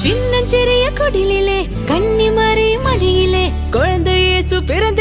சின்னஞ்சிறிய குடிலிலே கன்னிமரி மடியிலே குழந்தை இயேசு பிறந்தே